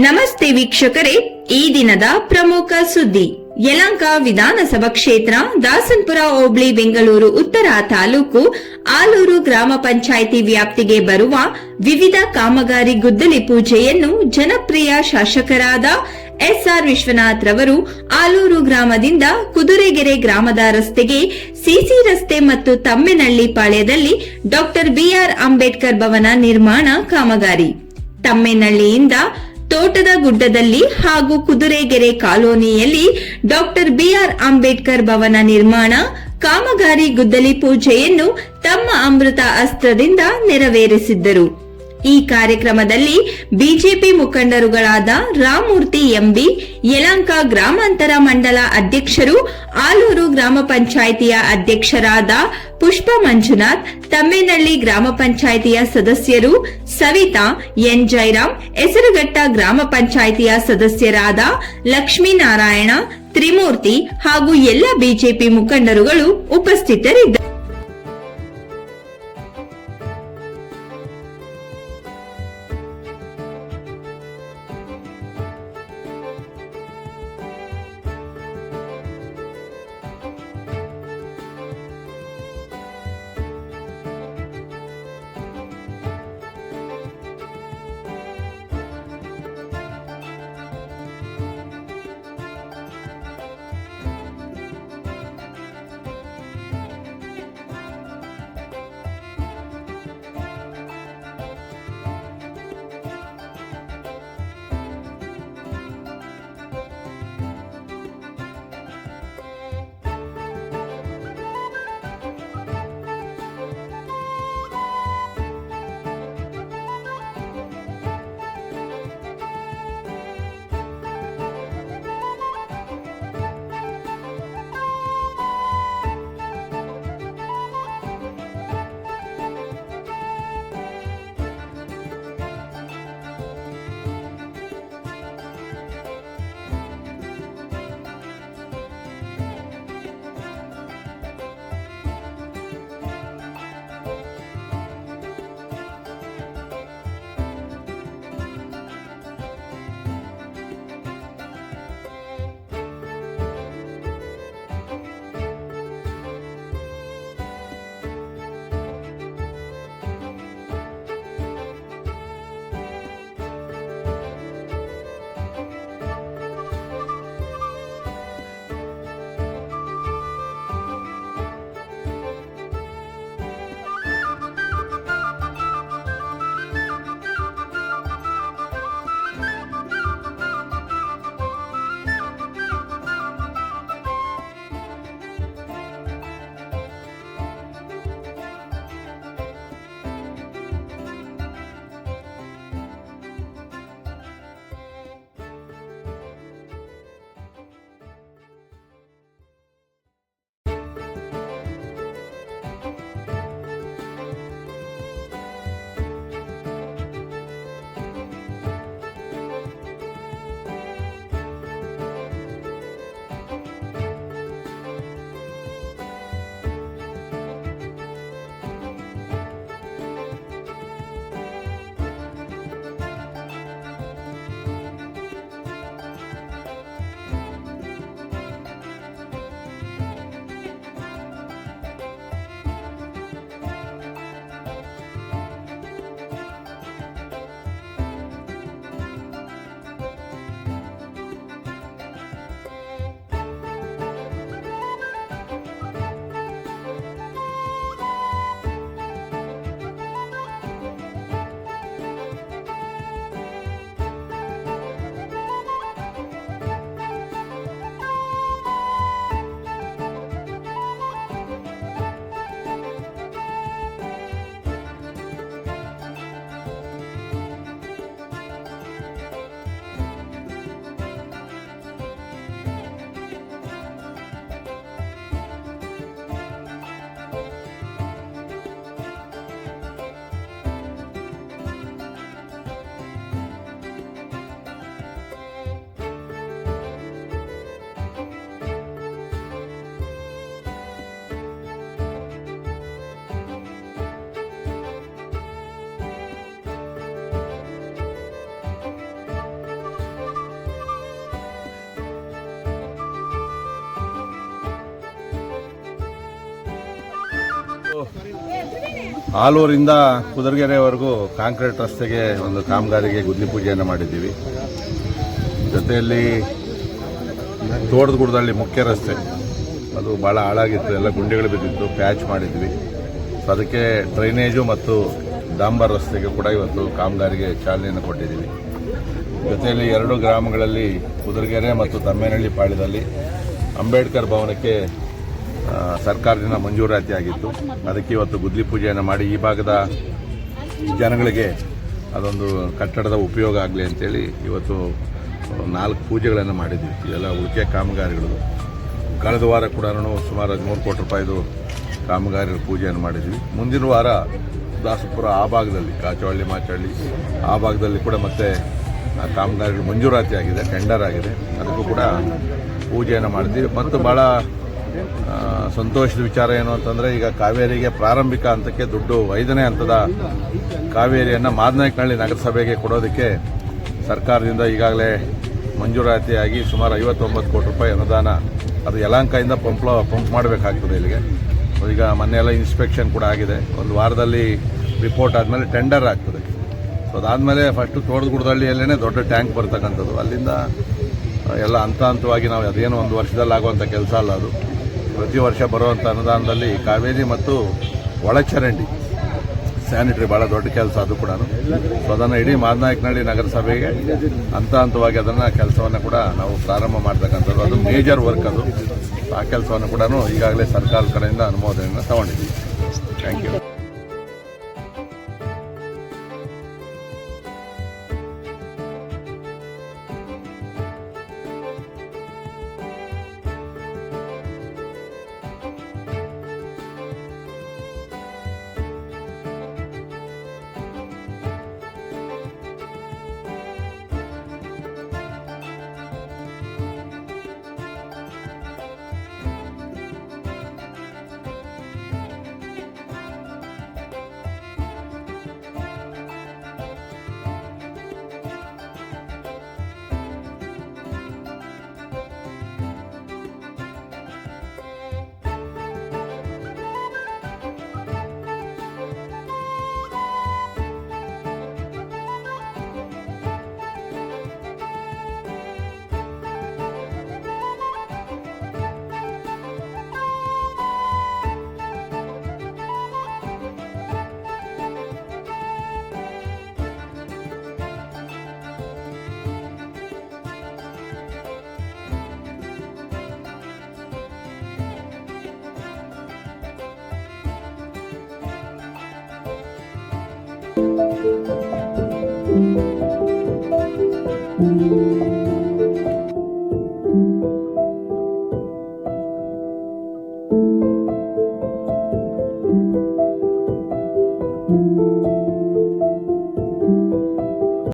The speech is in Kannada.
ನಮಸ್ತೆ ವೀಕ್ಷಕರೇ, ಈ ದಿನದ ಪ್ರಮುಖ ಸುದ್ದಿ. ಯಲಂಕ ವಿಧಾನಸಭಾ ಕ್ಷೇತ್ರ, ದಾಸನ್ಪುರ, ಹೋಬಳಿ, ಬೆಂಗಳೂರು, ಉತ್ತರ ತಾಲೂಕು, ಆಲೂರು ಗ್ರಾಮ ಪಂಚಾಯಿತಿ ವ್ಯಾಪ್ತಿಗೆ ಬರುವ ವಿವಿಧ ಕಾಮಗಾರಿ ಗುದ್ದಲಿ ಪೂಜೆಯನ್ನು ಜನಪ್ರಿಯ ಶಾಸಕರಾದ ಎಸ್ಆರ್ ವಿಶ್ವನಾಥ್ ರವರು ಆಲೂರು ಗ್ರಾಮದಿಂದ ಕುದುರೆಗೆರೆ ಗ್ರಾಮದ ರಸ್ತೆಗೆ ಸಿಸಿ ರಸ್ತೆ ಮತ್ತು Tammenahalli ಪಾಳ್ಯದಲ್ಲಿ doctor B R Ambedkar Bhavan ನಿರ್ಮಾಣ ಕಾಮಗಾರಿ. ತಮ್ಮೆನಹಳ್ಳಿಯಿಂದ ತೋಟದ ಗುಡ್ಡದಲ್ಲಿ ಹಾಗೂ ಕುದುರೆಗೆರೆ ಕಾಲೋನಿಯಲ್ಲಿ ಡಾಕ್ಟರ್ ಬಿಆರ್ ಅಂಬೇಡ್ಕರ್ ಭವನ ನಿರ್ಮಾಣ, ಕಾಮಗಾರಿ ಗುದ್ದಲಿ ಪೂಜೆಯನ್ನು ತಮ್ಮ ಅಮೃತ ಅಸ್ತ್ರದಿಂದ ನೆರವೇರಿಸಿದ್ದರು. ಈ ಕಾರ್ಯಕ್ರಮದಲ್ಲಿ ಬಿಜೆಪಿ ಮುಖಂಡರುಗಳಾದ ರಾಮೂರ್ತಿ ಎಂಬಿ, ಯಲಂಕ ಗ್ರಾಮಾಂತರ ಮಂಡಲ ಅಧ್ಯಕ್ಷರು, ಆಲೂರು ಗ್ರಾಮ ಪಂಚಾಯಿತಿಯ ಅಧ್ಯಕ್ಷರಾದ ಪುಷ್ಪ ಮಂಜುನಾಥ್ ತಮ್ಮೇನಹಳ್ಳಿ ಗ್ರಾಮ ಪಂಚಾಯಿತಿಯ ಸದಸ್ಯರು ಸವಿತಾ ಎನ್. ಜೈರಾಮ್ ಹೆಸರುಘಟ್ಟ ಗ್ರಾಮ ಪಂಚಾಯಿತಿಯ ಸದಸ್ಯರಾದ ಲಕ್ಷ್ಮೀನಾರಾಯಣ, ತ್ರಿಮೂರ್ತಿ ಹಾಗೂ ಎಲ್ಲ ಬಿಜೆಪಿ ಮುಖಂಡರುಗಳು ಉಪಸ್ಥಿತರಿದ್ದರು ಆಲೂರಿಂದ ಕುದುರೆಗೆರೆವರೆಗೂ ಕಾಂಕ್ರೀಟ್ ರಸ್ತೆಗೆ ಒಂದು ಕಾಮಗಾರಿಗೆ ಗುದ್ಲಿ ಪೂಜೆಯನ್ನು ಮಾಡಿದ್ದೀವಿ. ಜೊತೆಯಲ್ಲಿ ತೋಟದಗುಡ್ದಳ್ಳಿ ಮುಖ್ಯ ರಸ್ತೆ. ಅದು ಭಾಳ ಹಾಳಾಗಿತ್ತು, ಎಲ್ಲ ಗುಂಡಿಗಳು ಬಿದ್ದಿತ್ತು, ಪ್ಯಾಚ್ ಮಾಡಿದ್ವಿ. ಸೊ ಅದಕ್ಕೆ ಡ್ರೈನೇಜು ಮತ್ತು ಡಾಂಬರ್ ರಸ್ತೆಗೆ ಕೂಡ ಇವತ್ತು ಕಾಮಗಾರಿಗೆ ಚಾಲನೆಯನ್ನು ಕೊಟ್ಟಿದ್ದೀವಿ. ಜೊತೆಯಲ್ಲಿ ಎರಡು ಗ್ರಾಮಗಳಲ್ಲಿ ಕುದುರೆಗೆರೆ ಮತ್ತು ತಮ್ಮೇನಹಳ್ಳಿ ಪಾಳ್ಯದಲ್ಲಿ ಅಂಬೇಡ್ಕರ್ ಭವನಕ್ಕೆ ಸರ್ಕಾರದಿಂದ ಮಂಜೂರಾತಿ ಆಗಿತ್ತು. ಅದಕ್ಕೆ ಇವತ್ತು ಗುದ್ಲಿ ಪೂಜೆಯನ್ನು ಮಾಡಿ ಈ ಭಾಗದ ಜನಗಳಿಗೆ ಅದೊಂದು ಕಟ್ಟಡದ ಉಪಯೋಗ ಆಗಲಿ ಅಂತೇಳಿ ಇವತ್ತು ನಾಲ್ಕು ಪೂಜೆಗಳನ್ನು ಮಾಡಿದ್ವಿ. ಇದೆಲ್ಲ ಉಳಿಕೆ ಕಾಮಗಾರಿಗಳು. ಕಳೆದ ವಾರ ಕೂಡ ಸುಮಾರು ಹದಿಮೂರು ಕೋಟಿ ರೂಪಾಯಿದು ಕಾಮಗಾರಿ ಪೂಜೆಯನ್ನು ಮಾಡಿದ್ವಿ. ಮುಂದಿನ ವಾರ ದಾಸಪುರ ಆ ಭಾಗದಲ್ಲಿ ಕಾಚವಳ್ಳಿ ಮಾಚಹಳ್ಳಿ ಆ ಭಾಗದಲ್ಲಿ ಕೂಡ ಮತ್ತೆ ಕಾಮಗಾರಿಗಳು ಮಂಜೂರಾತಿ ಆಗಿದೆ ಟೆಂಡರ್ ಆಗಿದೆ. ಅದಕ್ಕೂ ಕೂಡ ಪೂಜೆಯನ್ನು ಮಾಡಿದ್ವಿ. ಮತ್ತು ಭಾಳ ಸಂತೋಷದ ವಿಚಾರ ಏನು ಅಂತಂದರೆ, ಈಗ ಕಾವೇರಿಗೆ ಪ್ರಾರಂಭಿಕ ಹಂತಕ್ಕೆ ದುಡ್ಡು ಐದನೇ ಹಂತದ ಕಾವೇರಿಯನ್ನು ಮಾದನಾಯಕನಹಳ್ಳಿ ನಗರಸಭೆಗೆ ಕೊಡೋದಕ್ಕೆ ಸರ್ಕಾರದಿಂದ ಈಗಾಗಲೇ ಮಂಜೂರಾತಿಯಾಗಿ ಸುಮಾರು ಐವತ್ತೊಂಬತ್ತು ಕೋಟಿ ರೂಪಾಯಿ ಅನುದಾನ, ಅದು ಯಲಾಂಕದಿಂದ ಪಂಪ್ ಪಂಪ್ ಮಾಡಬೇಕಾಗ್ತದೆ ಇಲ್ಲಿಗೆ. ಈಗ ಮೊನ್ನೆ ಎಲ್ಲ ಇನ್ಸ್ಪೆಕ್ಷನ್ ಕೂಡ ಆಗಿದೆ. ಒಂದು ವಾರದಲ್ಲಿ ರಿಪೋರ್ಟ್ ಆದಮೇಲೆ ಟೆಂಡರ್ ಆಗ್ತದೆ. ಸೊ ಅದಾದಮೇಲೆ ಫಸ್ಟು ತೋಟದಗುಡದಳ್ಳಿಯಲ್ಲೇ ದೊಡ್ಡ ಟ್ಯಾಂಕ್ ಬರ್ತಕ್ಕಂಥದ್ದು. ಅಲ್ಲಿಂದ ಎಲ್ಲ ಹಂತ ಹಂತವಾಗಿ ನಾವು ಅದೇನು ಒಂದು ವರ್ಷದಲ್ಲಿ ಆಗುವಂಥ ಕೆಲಸ ಅಲ್ಲ ಅದು. ಪ್ರತಿ ವರ್ಷ ಬರುವಂಥ ಅನುದಾನದಲ್ಲಿ ಕಾವೇರಿ ಮತ್ತು ಒಳಚರಂಡಿ. ಸ್ಯಾನಿಟರಿ ಭಾಳ ದೊಡ್ಡ ಕೆಲಸ ಅದು ಕೂಡ ಸೊ ಅದನ್ನು ಇಡೀ ಮಾದನಾಯಕನಹಳ್ಳಿ ನಗರಸಭೆಗೆ ಹಂತ ಹಂತವಾಗಿ ಅದನ್ನು ಕೆಲಸವನ್ನು ಕೂಡ ನಾವು ಪ್ರಾರಂಭ ಮಾಡ್ತಕ್ಕಂಥದ್ದು. ಅದು ಮೇಜರ್ ವರ್ಕ್ ಅದು. ಆ ಕೆಲಸವನ್ನು ಕೂಡ ಈಗಾಗಲೇ ಸರ್ಕಾರದ ಕಡೆಯಿಂದ ಅನುಮೋದನೆಯನ್ನು ತಗೊಂಡಿದ್ದೀವಿ. Thank you Música